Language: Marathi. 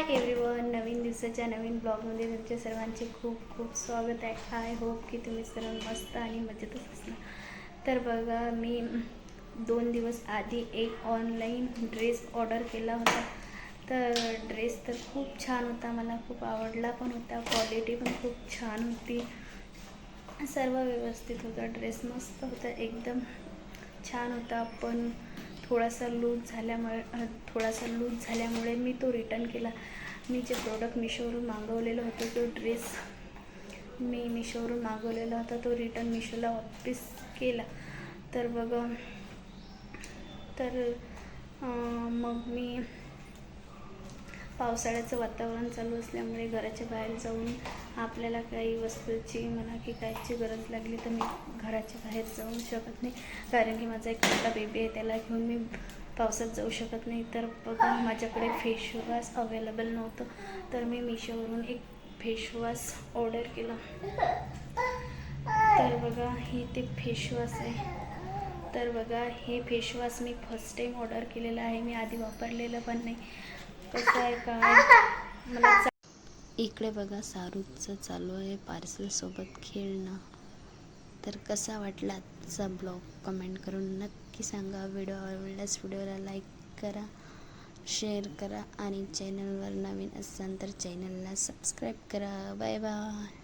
हाय एव्हरीवन नवीन दिवसाच्या नवीन ब्लॉगमध्ये तुमच्या सर्वांचे खूप खूप स्वागत आहे. आय होप की तुम्ही सर्व मस्त आणि मजेतच असणार. तर बघा मी दोन दिवस आधी एक ऑनलाईन ड्रेस ऑर्डर केला होता. तर ड्रेस तर खूप छान होता. मला खूप आवडला पण होता. क्वालिटी पण खूप छान होती. सर्व व्यवस्थित होता. ड्रेस मस्त होता. एकदम छान होता. पण थोडासा लूज झाल्यामुळे थोडासा लूज झाल्यामुळे मी तो रिटर्न केला. मी जे प्रोडक्ट मिशोवरून मागवलेलं होतं तो ड्रेस मी मिशोवरून मागवलेला होता तो रिटर्न मिशोला वापस केला. तर बघा तर मग मी पावसाळ्याचं वातावरण चालू असल्यामुळे घराच्या बाहेर जाऊन आपल्याला काही वस्तूची म्हणा की कायची गरज लागली तर मी घराच्या बाहेर जाऊ शकत नाही. कारण की माझा एक छोटा बेबी आहे त्याला घेऊन मी पावसात जाऊ शकत नाही. तर बघा माझ्याकडे फेस वॉश अवेलेबल नव्हतं तर मी मिशोवरून एक फेशवॉश ऑर्डर केला. तर बघा हे ते फेशवॉश आहे. तर बघा हे फेशवॉश मी फर्स्ट टाईम ऑर्डर केलेलं आहे. मी आधी वापरलेलं पण नाही. कसं आहे काय? मला इकडे बघा सारूचं चालू आहे पार्सलसोबत खेळणं. तर कसा वाटला आजचा ब्लॉग कमेंट करून नक्की सांगा. व्हिडिओ आवडल्यास व्हिडिओला लाईक करा शेअर करा आणि चॅनलवर नवीन असाल तर चॅनलला सबस्क्राईब करा. Bye bye